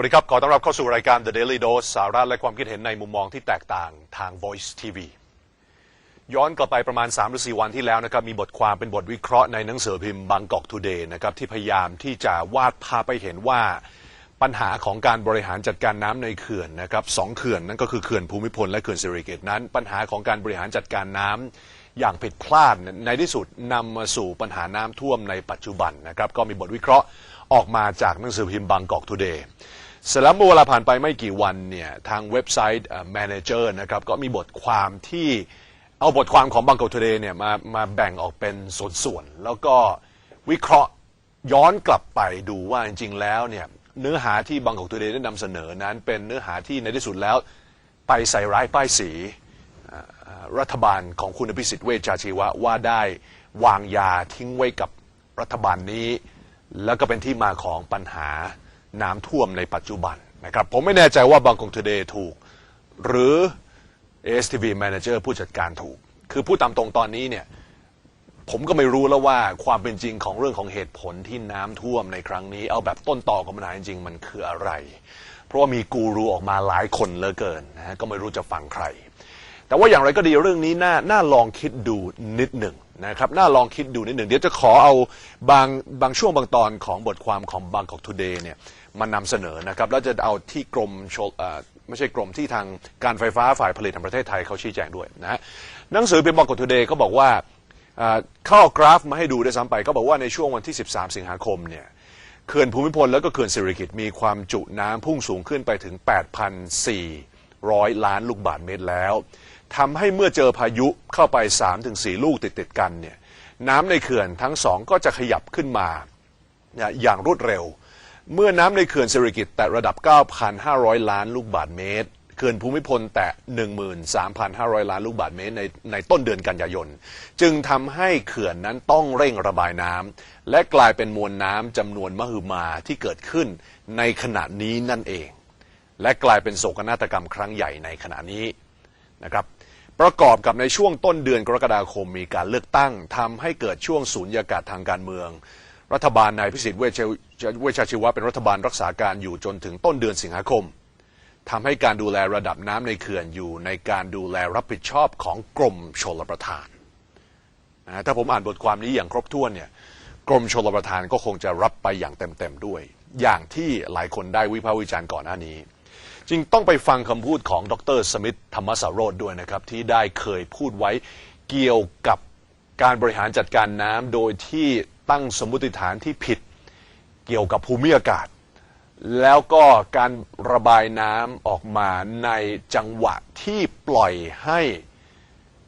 สวัสดีครับ ขอต้อนรับเข้าสู่รายการ The Daily Dose สาระและความคิดเห็นในมุมมองที่แตกต่างทาง Voice TV ย้อนกลับไปประมาณ3หรือ4วันที่แล้วนะครับ มีบทความเป็นบทวิเคราะห์ในหนังสือพิมพ์บางกอกทูเดย์นะครับ ที่พยายามที่จะวาดภาพไปเห็นว่าปัญหาของการบริหารจัดการน้ำในเขื่อนนะครับสองเขื่อนนั่นก็คือเขื่อนภูมิพลและเขื่อนสิริกิตนั้น ปัญหาของการบริหารจัดการน้ำอย่างผิดพลาดในที่สุดนำมาสู่ปัญหาน้ำท่วมในปัจจุบันนะครับก็มีบทวิเคราะห์ออกมาจากหนังสือพิมพ์บางกอกทูเดย์ เสร็จแล้วเมื่อเวลาผ่านไปไม่กี่วันเนี่ยทางเว็บไซต์ Manager นะครับก็มีบทความที่เอาบทความของบางกอกทูเดย์เนี่ยมามาแบ่งออกเป็นส่วนๆ แล้วก็วิเคราะห์ย้อนกลับไปดูว่าจริงๆแล้วเนี่ยเนื้อหาที่บางกอกทูเดย์ได้นำเสนอนั้นเป็นเนื้อหาที่ในที่สุดแล้ว ไปใส่ร้ายป้ายสีรัฐบาลของคุณอภิสิทธิ์เวชชาชีวะว่าได้วางยาทิ้งไว้กับรัฐบาลนี้ แล้วก็เป็นที่มาของปัญหา น้ำท่วมในปัจจุบันนะครับผมไม่แน่ใจว่าบางกอกทูเดย์ถูก หรือ ASTV Manager ผู้จัดการถูก คือพูดตามตรงตอนนี้เนี่ยผมก็ไม่รู้แล้วว่าความเป็นจริงของเรื่องของเหตุผลที่น้ำท่วมในครั้งนี้ เอาแบบต้นต่อของปัญหาจริงมันคืออะไร เพราะว่ามีกูรูออกมาหลายคนเหลือเกินนะฮะก็ไม่รู้จะฟังใคร แต่ว่าอย่างไรก็ดีเรื่องนี้น่าน่าลองคิดดูนิดหนึ่งนะครับน่าลองคิดดูนิดหนึ่งเดี๋ยวจะขอเอาบางบางช่วงบางตอนของบทความของบางกอกทูเดย์เนี่ยมานำเสนอนะครับแล้วจะเอาที่กรมชลเอ่อไม่ใช่กรมที่ทางการไฟฟ้าฝ่ายผลิตแห่งประเทศไทยเขาชี้แจงด้วยนะฮะหนังสือพิมพ์บางกอกทูเดย์เขาบอกว่าเอ่อเข้ากราฟมาให้ดูด้วยซ้ำไปก็บอกว่าในช่วงวันที่ 13 สิงหาคมเนี่ยเขื่อนภูมิพลแล้วก็เขื่อนสิริกิตมีความจุน้ำพุ่งสูงขึ้นไปถึง 8,400 ล้านลูกบาศก์เมตรแล้ว ทำให้เมื่อเจอพายุเข้าไป 3-4 ลูกติดๆกันเนี่ยน้ำในเขื่อนทั้งสองก็จะขยับขึ้นมาอย่างรวดเร็ว เมื่อน้ำในเขื่อนสิริกิตแตะระดับ 9,500 ล้านลูกบาศก์เมตรเขื่อนภูมิพลแตะ 13,500 ล้านลูกบาศก์เมตรในในต้นเดือนกันยายน จึงทำให้เขื่อนนั้นต้องเร่งระบายน้ำและกลายเป็นมวลน้ำจำนวนมหึมาที่เกิดขึ้นในขณะนี้นั่นเอง และกลายเป็นโศกนาฏกรรมครั้งใหญ่ในขณะนี้นะครับ ประกอบกับในช่วงต้นเดือนกรกฎาคมมีการเลือกตั้งทำให้เกิดช่วงสูญญากาศทางการเมือง รัฐบาลนายพิสิทธิ์เวชเวชชาชีวะเป็นรัฐบาลรักษาการอยู่จนถึงต้นเดือนสิงหาคมทำให้การดูแลระดับน้ำในเขื่อนอยู่ในการดูแลรับผิดชอบของกรมชลประทานนะถ้าผมอ่านบทความนี้อย่างครบถ้วนเนี่ยกรมชลประทานก็คงจะรับไปอย่างเต็มๆด้วย อย่างที่หลายคนได้วิพากษ์วิจารณ์ก่อนหน้านี้ จริงต้องไปฟังคำพูดของดรสมิธธรรมสารโรธด้วยนะครับ ที่ได้เคยพูดไว้เกี่ยวกับการบริหารจัดการน้ำโดยที่ตั้งสมมติฐานที่ผิดเกี่ยวกับภูมิอากาศ แล้วก็การระบายน้ำออกมาในจังหวะที่ปล่อยให้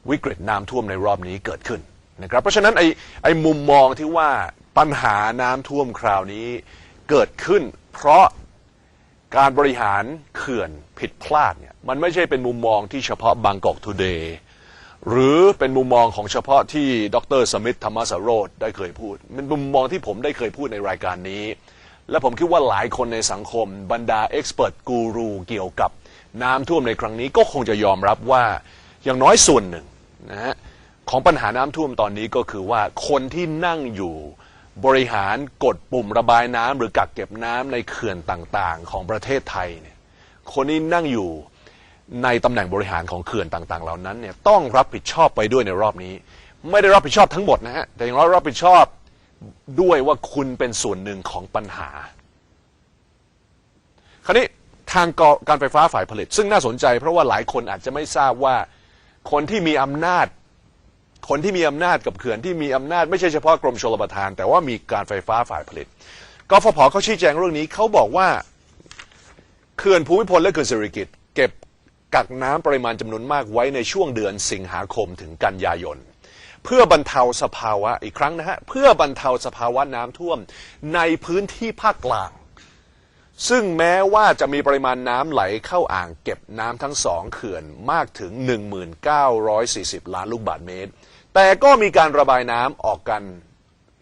วิกฤตน้ำท่วมในรอบนี้เกิดขึ้นนะครับเพราะฉะนั้นไอ้ไอ้มุมมองที่ว่าปัญหาน้ำท่วมคราวนี้เกิดขึ้น เพราะ การบริหารเขื่อนผิดพลาดเนี่ยมันไม่ใช่เป็นมุมมองที่เฉพาะบางกอกทูเดย์หรือเป็นมุมมองของเฉพาะที่ดรสมิธธรรมสโรธได้เคยพูดเป็นมุมมองที่ผมได้เคยพูดในรายการนี้ และผมคิดว่าหลายคนในสังคมบรรดาเอ็กซ์เพรสกูรูเกี่ยวกับน้ำท่วมในครั้งนี้ก็คงจะยอมรับว่าอย่างน้อยส่วนหนึ่งนะฮะของปัญหาน้ำท่วมตอนนี้ก็คือว่าคนที่นั่งอยู่ บริหารกดปุ่มระบายน้ำหรือกักเก็บน้ำในเขื่อนต่างๆ ของประเทศไทยเนี่ยคนที่นั่งอยู่ในตำแหน่งบริหารของเขื่อนต่าง ๆ เหล่านั้นเนี่ยต้องรับผิดชอบไปด้วยในรอบนี้ ไม่ได้รับผิดชอบทั้งหมดนะฮะแต่อย่างน้อยรับผิดชอบด้วยว่าคุณเป็นส่วนหนึ่งของปัญหา คราวนี้ทางการไฟฟ้าฝ่ายผลิต ซึ่งน่าสนใจเพราะว่าหลายคนอาจจะไม่ทราบว่าคนที่มีอำนาจ คนที่มีอำนาจกับเขื่อนที่มีอำนาจไม่ใช่เฉพาะกรมชลประทาน แต่ว่ามีการไฟฟ้าฝ่ายผลิตกฟผเขาชี้แจงเรื่องนี้เขาบอกว่าเขื่อนภูมิพลและเขื่อนสิริกิติ์เก็บกักน้ำปริมาณจำนวนมากไว้ในช่วงเดือนสิงหาคมถึงกันยายน เพื่อบรรเทาสภาวะอีกครั้งนะฮะ เพื่อบรรเทาสภาวะน้ำท่วมในพื้นที่ภาคกลาง ซึ่งแม้ว่าจะมีปริมาณน้ำไหลเข้าอ่างเก็บน้ำทั้งสองเขื่อนมากถึง 1940 ล้านลูกบาศก์เมตร แต่ก็มีการระบายน้ำออกกัน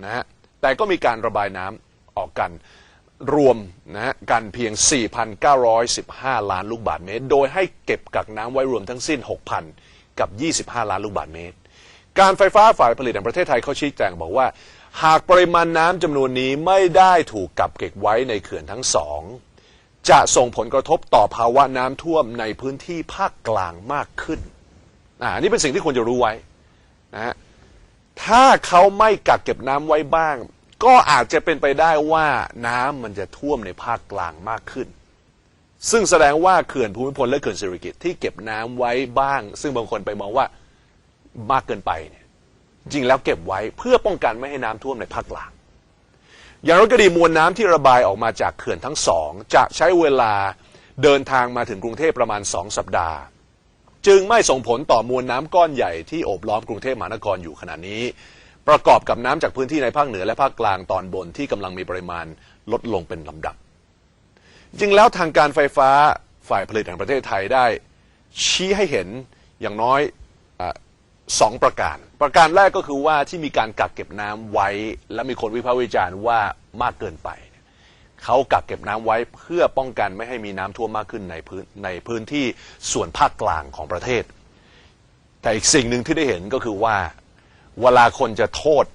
นะฮะแต่ก็มีการระบายน้ำออกกันรวมนะฮะกันเพียง 4,915 ล้านลูกบาศก์เมตร โดยให้เก็บกักน้ำไว้รวมทั้งสิ้น 6,000 กับ 25 ล้านลูกบาศก์เมตร การไฟฟ้าฝ่ายผลิตแห่งประเทศไทยเขาชี้แจงบอกว่า หากปริมาณน้ำจำนวนนี้ไม่ได้ถูกกักเก็บไว้ในเขื่อนทั้งสองจะส่งผลกระทบต่อภาวะน้ำท่วมในพื้นที่ภาคกลางมากขึ้นอ่านนี่เป็นสิ่งที่ควรจะรู้ไว้ นะฮะถ้าเขาไม่กักเก็บน้ำไว้บ้าง ก็อาจจะเป็นไปได้ว่าน้ำมันจะท่วมในภาคกลางมากขึ้น ซึ่งแสดงว่าเขื่อนภูมิพลและเขื่อนสิริกิติที่เก็บน้ำไว้บ้าง ซึ่งบางคนไปมองว่ามากเกินไปเนี่ยจริงแล้วเก็บไว้เพื่อป้องกันไม่ให้น้ำท่วมในภาคกลาง อย่างไรก็ดีมวลน้ำที่ระบายออกมาจากเขื่อนทั้งสอง จะใช้เวลาเดินทางมาถึงกรุงเทพประมาณสองสัปดาห์ จึงไม่ส่งผลต่อมวลน้ำก้อนใหญ่ที่โอบล้อมกรุงเทพมหานครอยู่ขณะนี้ ประกอบกับน้ำจากพื้นที่ในภาคเหนือและภาคกลางตอนบนที่กำลังมีปริมาณลดลงเป็นลำดับ จริงแล้วทางการไฟฟ้าฝ่ายผลิตแห่งประเทศไทยได้ ชี้ให้เห็นอย่างน้อยอสองประการ ประการแรกก็คือว่าที่มีการกักเก็บน้ำไว้ และมีคนวิพากษ์วิจารณ์ว่ามากเกินไป เขากักเก็บน้ำไว้เพื่อป้องกันไม่ให้มีน้ำท่วมมากขึ้นในพื้นในพื้นที่ส่วนภาคกลางของประเทศ แต่อีกสิ่งหนึ่งที่ได้เห็นก็คือว่าเวลาคนจะโทษ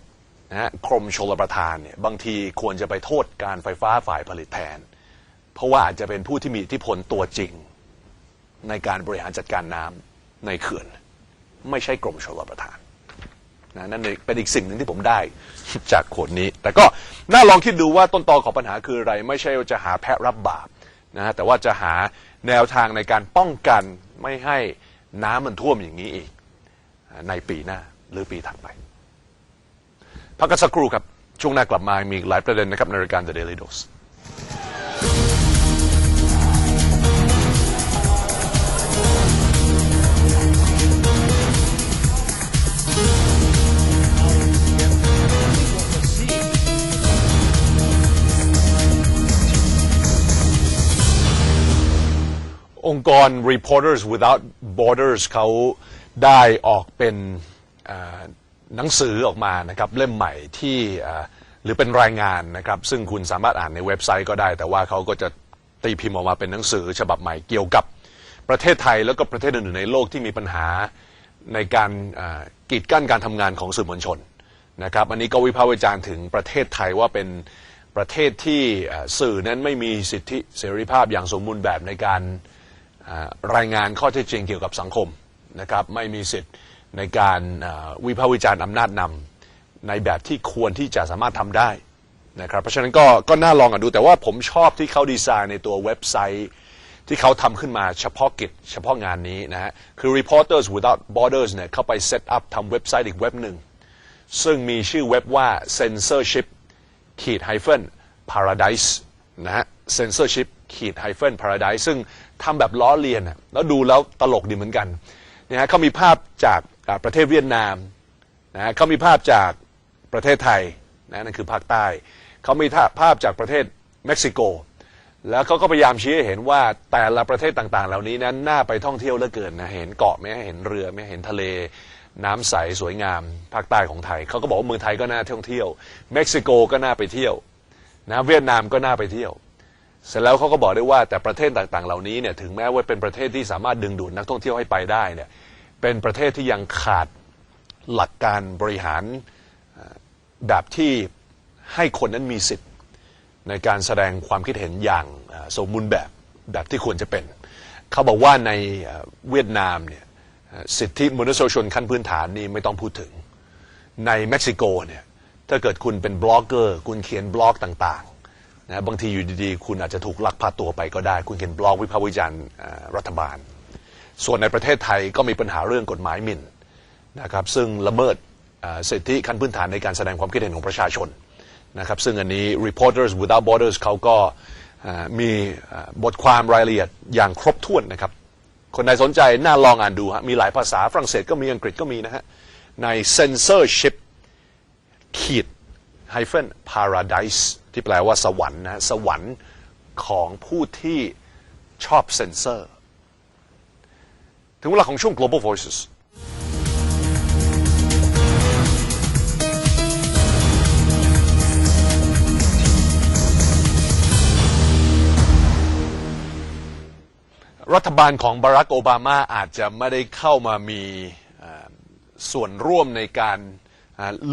นะกรมชลประทานเนี่ยบางทีควรจะไปโทษการไฟฟ้าฝ่ายผลิตแทน เพราะว่าอาจจะเป็นผู้ที่มีอิทธิพลตัวจริง ในการบริหารจัดการน้ำในเขื่อน ไม่ใช่กรมชลประทาน นะนั่นเป็นอีกสิ่งหนึ่งที่ผมได้จากโขดนี้ แต่ก็น่าลองคิดดูว่าต้นตอของปัญหาคืออะไร ไม่ใช่ว่าจะหาแพะรับบาปนะฮะแต่ว่าจะหาแนวทางในการป้องกันไม่ให้น้ำมันท่วมอย่างนี้อีก ในปีหน้าหรือปีถัดไป พักกันสักครู่ครับ ช่วงหน้ากลับมามีหลายประเด็นนะครับในรายการ The Daily Dose องค์กร Reporters Without Borders เขาได้ออกเป็นหนังสือออกมานะครับเล่มใหม่ที่หรือเป็นรายงานนะครับซึ่งคุณสามารถอ่านในเว็บไซต์ก็ได้ แต่ว่าเขาก็จะตีพิมพ์ออกมาเป็นหนังสือฉบับใหม่เกี่ยวกับประเทศไทยแล้วก็ประเทศอื่นๆในโลกที่มีปัญหาในการกีดกั้นการทำงานของสื่อมวลชนนะครับอันนี้ก็วิพากษ์วิจารณ์ถึงประเทศไทยว่าเป็นประเทศที่สื่อนั้นไม่มีสิทธิเสรีภาพอย่างสมบูรณ์แบบในการ รายงานข้อเท็จจริงเกี่ยวกับสังคมนะครับไม่มีสิทธิ์ในการวิพากษ์วิจารณ์อำนาจนำในแบบที่ควรที่จะสามารถทำได้นะครับเพราะฉะนั้นก็ก็น่าลองอ่านดูแต่ว่าผมชอบที่เขาดีไซน์ในตัวเว็บไซต์ที่เขาทำขึ้นมาเฉพาะกิจเฉพาะงานนี้นะฮะคือ Reporters Without Borders เนี่ยเข้าไปเซตอัพทำเว็บไซต์อีกเว็บหนึ่ง ซึ่งมีชื่อเว็บว่า censorship ขีด hyphen paradise นะฮะ censorship ขีด hyphen paradise ซึ่งทำแบบล้อเลียนอะแล้วดูแล้วตลกดีเหมือนกันนะฮะเขามีภาพจากประเทศเวียดนามนะฮะเขามีภาพจากประเทศไทยนะนั่นคือภาคใต้เขามีภาพจากประเทศเม็กซิโก แล้วเขาก็พยายามชี้ให้เห็นว่าแต่ละประเทศต่างๆ เหล่านี้นั้นน่าไปท่องเที่ยวเหลือเกินนะเห็นเกาะไหมเห็นเรือไหมเห็นทะเลน้ำใสสวยงามภาคใต้ของไทยเขาก็บอกว่าเมืองไทยก็น่าท่องเที่ยว เม็กซิโกก็น่าไปเที่ยวนะเวียดนามก็น่าไปเที่ยว เสร็จแล้วเขาก็บอกได้ว่าแต่ประเทศต่างๆ เหล่านี้เนี่ยถึงแม้ว่าเป็นประเทศที่สามารถดึงดูดนักท่องเที่ยวให้ไปได้เนี่ยเป็นประเทศที่ยังขาดหลักการบริหารแบบที่ให้คนนั้นมีสิทธิ์ ในการแสดงความคิดเห็นอย่างสมบูรณ์แบบแบบที่ควรจะเป็น เขาบอกว่าในเวียดนามเนี่ยสิทธิมนุษยชนขั้นพื้นฐานนี่ไม่ต้องพูดถึง ในเม็กซิโกเนี่ยถ้าเกิดคุณเป็นบล็อกเกอร์ คุณเขียนบล็อกต่างๆ นะบางทีอยู่ดีๆ คุณอาจจะถูกลักพาตัวไปก็ได้ คุณเขียนบล็อกวิพากษ์วิจารณ์รัฐบาล ส่วนในประเทศไทยก็มีปัญหาเรื่องกฎหมายหมิ่นนะครับซึ่งละเมิดสิทธิขั้นพื้นฐานในการแสดงความคิดเห็นของประชาชนนะครับซึ่งอันนี้ Reporters Without Borders เขาก็มีบทความรายละเอียดอย่างครบถ้วนนะครับ คนใดสนใจน่าลองอ่านดูฮะมีหลายภาษาฝรั่งเศสก็มีอังกฤษก็มีนะฮะใน censorship ขีด hyphen paradise ที่แปลว่าสวรรค์นะสวรรค์ของผู้ที่ชอบเซนเซอร์ ถึงเวลาของช่วง global voices รัฐบาลของบารักโอบามาอาจจะไม่ได้เข้ามามีส่วนร่วมในการ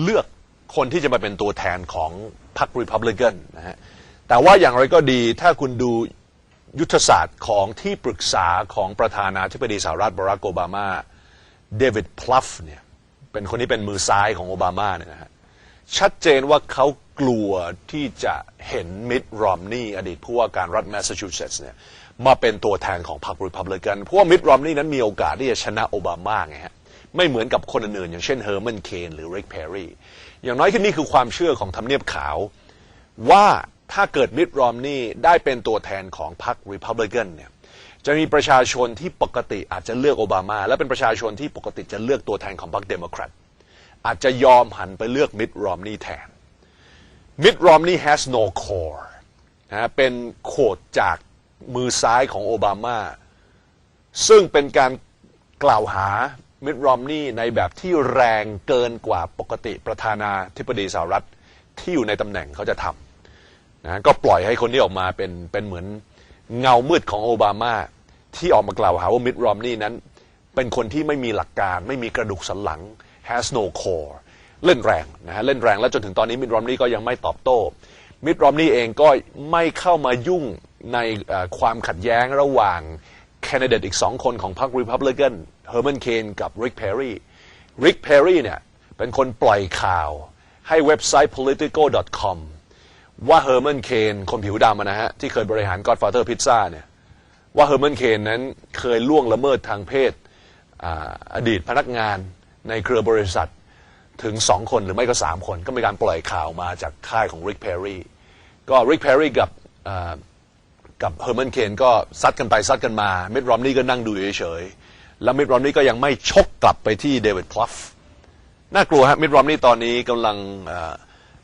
เลือกคนที่จะมาเป็นตัวแทนของ พรรครีพับลิกันนะฮะแต่ว่าอย่างไรก็ดีถ้าคุณดูยุทธศาสตร์ของที่ปรึกษาของประธานาธิบดีสหรัฐบารักโอบามาเดวิดพลัฟเนี่ยเป็นคนที่เป็นมือซ้ายของโอบามาเนี่ยนะฮะชัดเจนว่าเขากลัวที่จะเห็นมิดรอมนีอดีตผู้ว่าการรัฐแมสซาชูเซตส์เนี่ยมาเป็นตัวแทนของพรรครีพับลิกันเพราะว่ามิดรอมนีนั้นมีโอกาสที่จะชนะโอบามาไงฮะไม่เหมือนกับคนอื่นๆอย่างเช่นเฮอร์แมนเคนหรือริกเพรรี อย่างน้อยแค่นี้คือความเชื่อของทำเนียบขาว ว่าถ้าเกิดมิดรอมนี่ได้เป็นตัวแทนของพรรครีพับลิกันเนี่ยจะมีประชาชนที่ปกติอาจจะเลือกโอบามา และเป็นประชาชนที่ปกติจะเลือกตัวแทนของพรรคเดโมแครตอาจจะยอมหันไปเลือกมิดรอมนี่แทนมิดรอมนี่ has no core นะเป็นโคดจากมือซ้ายของโอบามา ซึ่งเป็นการกล่าวหา มิดรอมนี่ในแบบที่แรงเกินกว่าปกติประธานาธิบดีสหรัฐที่อยู่ในตำแหน่งเขาจะทำนะก็ปล่อยให้คนที่ออกมาเป็นเป็นเหมือนเงามืดของโอบามาที่ออกมากล่าวหาว่ามิดรอมนี่นั้น เป็นคนที่ไม่มีหลักการ ไม่มีกระดูกสันหลัง has no core เล่นแรงนะฮะเล่นแรงแล้วจนถึงตอนนี้มิดรอมนี่ก็ยังไม่ตอบโต้ มิดรอมนี่เองก็ไม่เข้ามายุ่งในความขัดแย้งระหว่างแคนดิเดตอีกสองคนของพรรครีพับลิกัน เฮอร์แมนเคนกับริกเพรรี่ริกเพรรี่เนี่ยเป็นคนปล่อยข่าวให้เว็บไซต์ politico.com ว่าเฮอร์แมนเคนคนผิวดำนะฮะ ที่เคยบริหาร Godfather Pizza เนี่ยว่าเฮอร์แมนเคนนั้นเคยล่วงละเมิดทางเพศออดีตพนักงานในเครือบริษัทถึงสองคนหรือไม่ก็สามคนก็มีการปล่อยข่าวมาจากค่ายของริกเพรรี่ก็ริกเพรรีกับอ่กับเฮอร์แมนเคนก็ซัดกันไปซัดกันมา เมดรอมนี่ก็นั่งดูเฉย แล้วมิดรอมนี่ก็ยังไม่ชกกลับไปที่เดวิดพลัฟน่ากลัวฮะมิดรอมนี่ตอนนี้กำลัง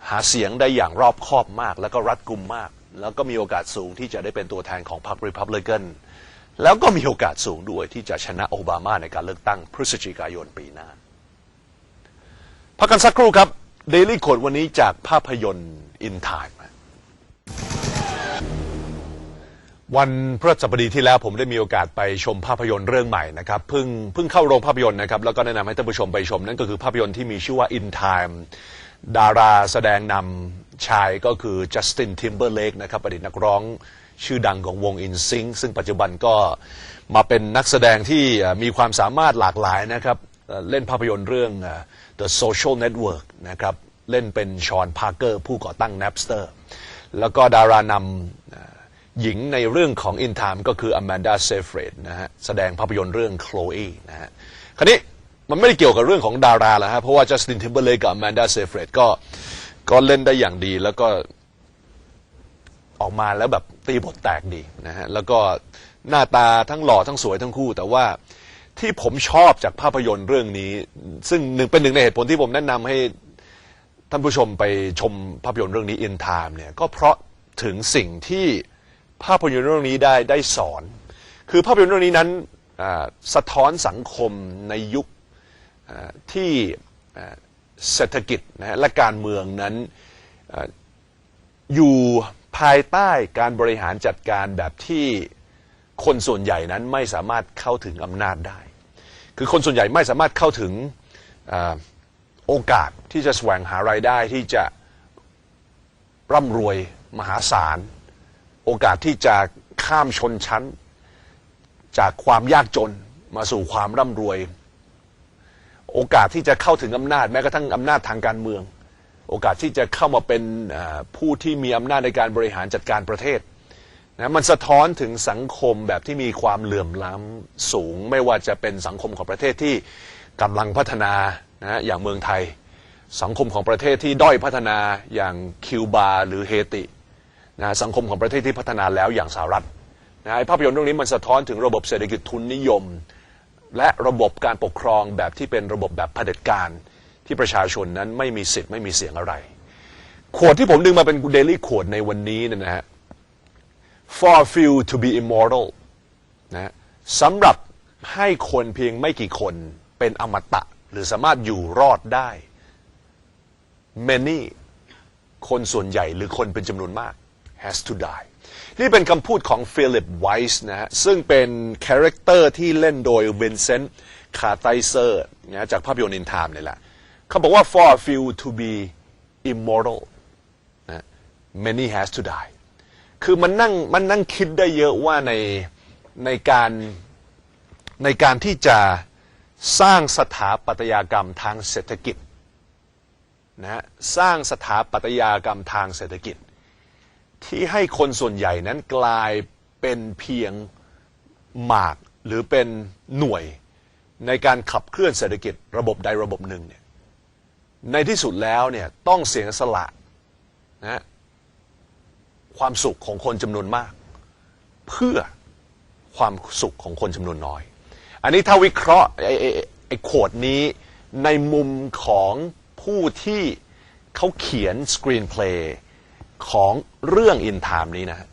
หาเสียงได้อย่างรอบคอบมาก แล้วก็รัดกุมมาก แล้วก็มีโอกาสสูงที่จะได้เป็นตัวแทนของพรรครีพับลิกันแล้วก็มีโอกาสสูงด้วยที่จะชนะโอบามาในการเลือกตั้งพฤศจิกายนปีหน้าพักกันสักครู่ครับ Daily Code วันนี้จากภาพยนตร์ In Time วันพฤหัสบดีที่แล้วผมได้มีโอกาสไปชมภาพยนตร์เรื่องใหม่นะครับเพิ่งเพิ่งเข้าโรงภาพยนตร์นะครับแล้วก็แนะนำให้ท่านผู้ชมไปชมนั่นก็คือภาพยนตร์ที่มีชื่อว่า In Time ดาราแสดงนำชายก็คือจัสตินทิมเบอร์เลกนะครับอดีตนักร้องชื่อดังของวง In Sync ซึ่งปัจจุบันก็มาเป็นนักแสดงที่มีความสามารถหลากหลายนะครับเล่นภาพยนตร์เรื่องเอ่อ The Social Network นะครับเล่นเป็นชอนพาร์เกอร์ผู้ก่อตั้ง Napster แล้วก็ดารานำ หญิงในเรื่องของ In Time ก็คืออ m a n d a Seyfried นะฮะแสดงภาพยนตร์เรื่อง Chloe นะฮะคราวนี้มันไม่ได้เกี่ยวกับเรื่องของดาราแล้วฮะเพราะว่า Justin Timberlake กับ Amanda Seyfried ก็ก็เล่นได้อย่างดีแล้วก็ออกมาแล้วแบบตีบทแตกดีนะฮะแล้วก็หน้าตาทั้งหล่อทั้งสวยทั้งคู่ แต่ว่าที่ผมชอบจากภาพยนตร์เรื่องนี้ ซึ่งหนึ่งเป็นหนึ่งในเหตุผลที่ผมแนะนำให้ท่านผู้ชมไปชมภาพยนตร์เรื่องนี้ In Time เนี่ยก็เพราะถึงสิ่งที่ ภาพยนตร์เรื่องนี้ได้ได้สอน คือภาพยนตร์เรื่องนี้นั้นสะท้อนสังคมในยุคที่เศรษฐกิจนะและการเมืองนั้นออยู่ภายใต้การบริหารจัดการแบบที่คนส่วนใหญ่นั้นไม่สามารถเข้าถึงอำนาจได้ คือคนส่วนใหญ่ไม่สามารถเข้าถึงอโอกาสที่จะแสวงหารายได้ที่จะร่ำรวยมหาศาล โอกาสที่จะข้ามชนชั้น จากความยากจนมาสู่ความร่ำรวย โอกาสที่จะเข้าถึงอำนาจแม้กระทั่งอำนาจทางการเมือง โอกาสที่จะเข้ามาเป็นผู้ที่มีอำนาจในการบริหารจัดการประเทศนะมันสะท้อนถึงสังคมแบบที่มีความเหลื่อมล้ำสูง ไม่ว่าจะเป็นสังคมของประเทศที่กำลังพัฒนานะอย่างเมืองไทย สังคมของประเทศที่ด้อยพัฒนาอย่างคิวบาหรือเฮติ นะสังคมของประเทศที่พัฒนาแล้วอย่างสหรัฐนะภาพยนตร์เรื่องนี้มันสะท้อนถึงระบบเศรษฐกิจทุนนิยม และระบบการปกครองแบบที่เป็นระบบแบบเผด็จการที่ประชาชนนั้นไม่มีสิทธิ์ไม่มีเสียงอะไร ขวดที่ผมดึงมาเป็นเดลี่ขวดในวันนี้นะฮะ for few to be immortal นะสำหรับให้คนเพียงไม่กี่คนเป็นอมตะ หรือสามารถอยู่รอดได้ many คนส่วนใหญ่หรือคนเป็นจำนวนมาก has to die นี่เป็นคำพูดของฟิลิปไวส์นะฮะซึ่งเป็นคาแรคเตอร์ที่เล่นโดยเบนเซนต์คาไตเซอร์นะจากภาพยนตร์อินไทม์นี่แหละเขาบอกว่า for a few to be immortal นะ many has to die คือมันนั่งมันนั่งคิดได้เยอะว่าในในการในการที่จะสร้างสถาปัตยกรรมทางเศรษฐกิจนะสร้างสถาปัตยกรรมทางเศรษฐกิจ ที่ให้คนส่วนใหญ่นั้นกลายเป็นเพียงหมากหรือเป็นหน่วยในการขับเคลื่อนเศรษฐกิจระบบใดระบบหนึ่งเนี่ยในที่สุดแล้วเนี่ยต้องเสียสละนะความสุขของคนจำนวนมาก เพื่อความสุขของคนจำนวนน้อย อันนี้ถ้าวิเคราะห์ไอ้ไอ้ไอ้โขดนี้ในมุมของผู้ที่เขาเขียนสกรีนเพลย์ ของเรื่องอินไทม์นี้นะ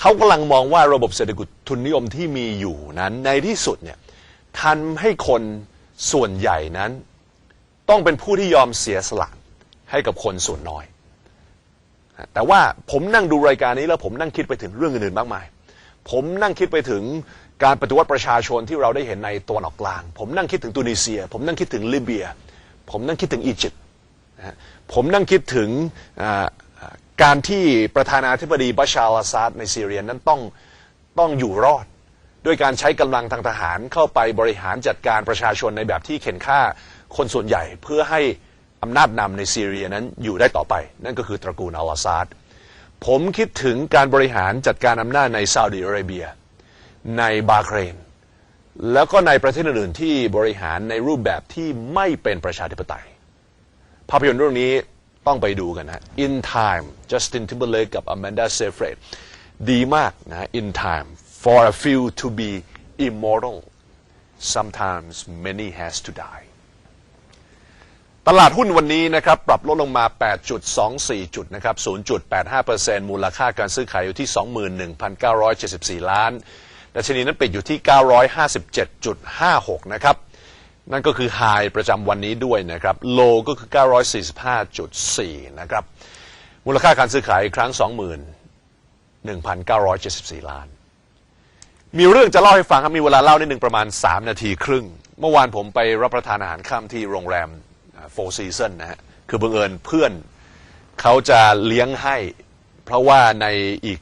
เขากำลังมองว่าระบบเศรษฐกิจทุนนิยมที่มีอยู่นั้น ในที่สุดเนี่ยทำให้คนส่วนใหญ่นั้น ต้องเป็นผู้ที่ยอมเสียสละให้กับคนส่วนน้อย แต่ว่าผมนั่งดูรายการนี้แล้วผมนั่งคิดไปถึงเรื่องอื่นๆมากมาย ผมนั่งคิดไปถึงการปฏิวัติประชาชนที่เราได้เห็นในตะวันอกกลาง ผมนั่งคิดถึงตุนิเซีย ผมนั่งคิดถึงลิเบีย ผมนั่งคิดถึงอียิปต์ผมนั่งคิดถึง การที่ประธานาธิบดีบัชาร์อัลอาซาดในซีเรียนั้นต้องต้องอยู่รอด ด้วยการใช้กำลังทางทหารเข้าไปบริหารจัดการประชาชนในแบบที่เข็นฆ่าคนส่วนใหญ่เพื่อให้อำนาจนำในซีเรียนั้นอยู่ได้ต่อไป นั่นก็คือตระกูลอัลอาซาดผมคิดถึงการบริหารจัดการอำนาจในซาอุดิอาระเบีย ในบาห์เรนแล้วก็ในประเทศอื่นๆที่บริหารในรูปแบบที่ไม่เป็นประชาธิปไตย ภาพยนตร์เรื่องนี้ ต้องไปดูกันนะ In Time Justin Timberlake กับ Amanda Seyfried ดีมากนะ In Time for a few to be immortal sometimes many has to die ตลาดหุ้นวันนี้นะครับ ปรับลดลงมา 8.24 จุดนะครับ 0.85%มูลค่าการซื้อขายอยู่ที่ 21,974 ล้าน ดัชนีนั้นปิดอยู่ที่ 957.56 นะครับ นั่นก็คือไฮประจำวันนี้ด้วยนะครับโลก็คือ 945.4 นะครับ มูลค่าการซื้อขายอีกครั้ง 21,974 ล้าน มีเรื่องจะเล่าให้ฟังครับ มีเวลาเล่านิดหนึ่งประมาณ 3 นาทีครึ่ง เมื่อวานผมไปรับประทานอาหารค่ำที่โรงแรมโฟร์ซีซันนะฮะ คือบังเอิญเพื่อนเขาจะเลี้ยงให้ เพราะว่าในอีก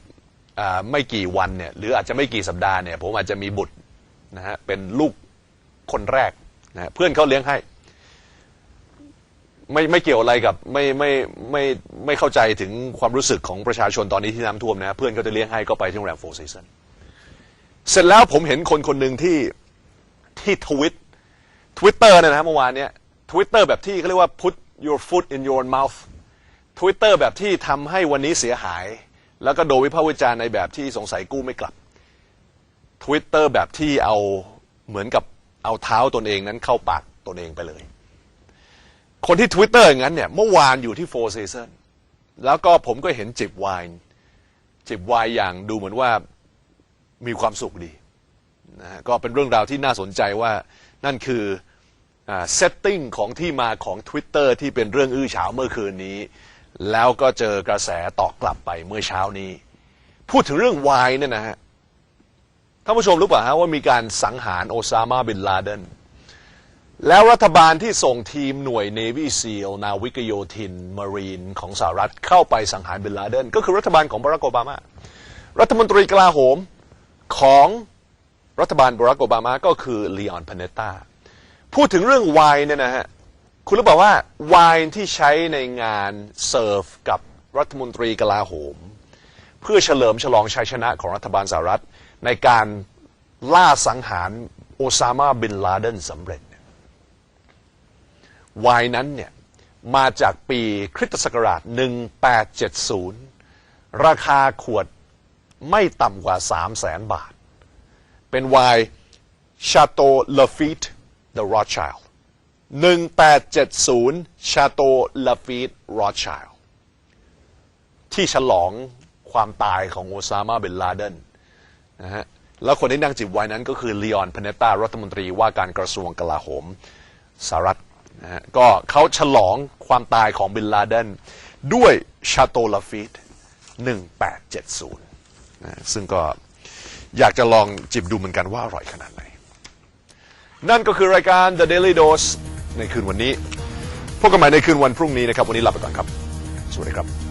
อไม่กี่วันเนี่ย หรืออาจจะไม่กี่สัปดาห์เนี่ย ผมอาจจะมีบุตรนะฮะ เป็นลูกคนแรก นะเพื่อนเขาเลี้ยงให้ ไม่ไม่เกี่ยวอะไรกับ ไม่ไม่ไม่ไม่เข้าใจถึงความรู้สึกของประชาชนตอนนี้ที่น้ำท่วมนะ เพื่อนเขาจะเลี้ยงให้ก็ไปที่โรงแรมโฟร์ซีซันเสร็จแล้วผมเห็นคนคนหนึ่งที่ที่ทวิตทวิตเตอร์เนี่ยนะฮะเมื่อวานเนี้ยทวิตเตอร์แบบที่เขาเรียกว่า put your foot in your mouth ทวิตเตอร์แบบที่ทำให้วันนี้เสียหาย แล้วก็โดนวิพากษ์วิจารณ์ในแบบที่สงสัยกู้ไม่กลับทวิตเตอร์แบบที่เอาเหมือนกับ เอาเท้าตนเองนั้นเข้าปากตนเองไปเลย คนที่ทวิตเตอร์อย่างนั้นเนี่ยเมื่อวานอยู่ที่โฟร์ซีซันแล้วก็ผมก็เห็นจิบไวน์จิบไวน์อย่างดูเหมือนว่ามีความสุขดีนะฮะก็เป็นเรื่องราวที่น่าสนใจว่านั่นคือเซตติ้งของที่มาของ Twitter ที่เป็นเรื่องอื้อฉาวเมื่อคืนนี้ แล้วก็เจอกระแสตอบกลับไปเมื่อเช้านี้ พูดถึงเรื่องวายเนี่ยนะฮะ ท่านผู้ชมรู้ป่ะฮะว่ามีการสังหารโอซามาบินลาเดนแล้วรัฐบาลที่ส่งทีมหน่วย Navy SEAL นาวิกโยธินมารีนของสหรัฐเข้าไปสังหารบินลาเดนก็คือรัฐบาลของบารักโอบามา รัฐมนตรีกลาโหมของรัฐบาลบารักโอบามาก็คือลีออนพาเนตตาพูดถึงเรื่องไวน์เนี่ยนะฮะคุณรู้เปล่าว่าไวน์ที่ใช้ในงานเซิร์ฟกับรัฐมนตรีกลาโหม เพื่อเฉลิมฉลองชัยชนะของรัฐบาลสหรัฐ ในการล่าสังหารโอซามาบินลาเดนสำเร็จเนี่ยไวน์นั้นเนี่ยมาจากปีคริสตศักราช 1870 ราคาขวดไม่ต่ำกว่า 3 0 0แสนบาท เป็นไวน์ชาโตลาฟิต The Rothschild 1870ชาโตลาฟิต Rothschild ที่ฉลองความตายของโอซามาเบนลาเดน นะฮะแล้วคนที่นั่งจิบไว้นั้นก็คือลีออนพเนตตารัฐมนตรีว่าการกระทรวงกลาโหมสหรัฐนะฮะก็เขาฉลองความตายของบินลาเดนด้วยชาโตลาฟิต1870นะซึ่งก็อยากจะลองจิบดูเหมือนกันว่าอร่อยขนาดไหน นั่นก็คือรายการ The Daily Dose ในคืนวันนี้ พบกันใหม่ในคืนวันพรุ่งนี้นะครับ วันนี้ลาไปก่อนครับ สวัสดีครับ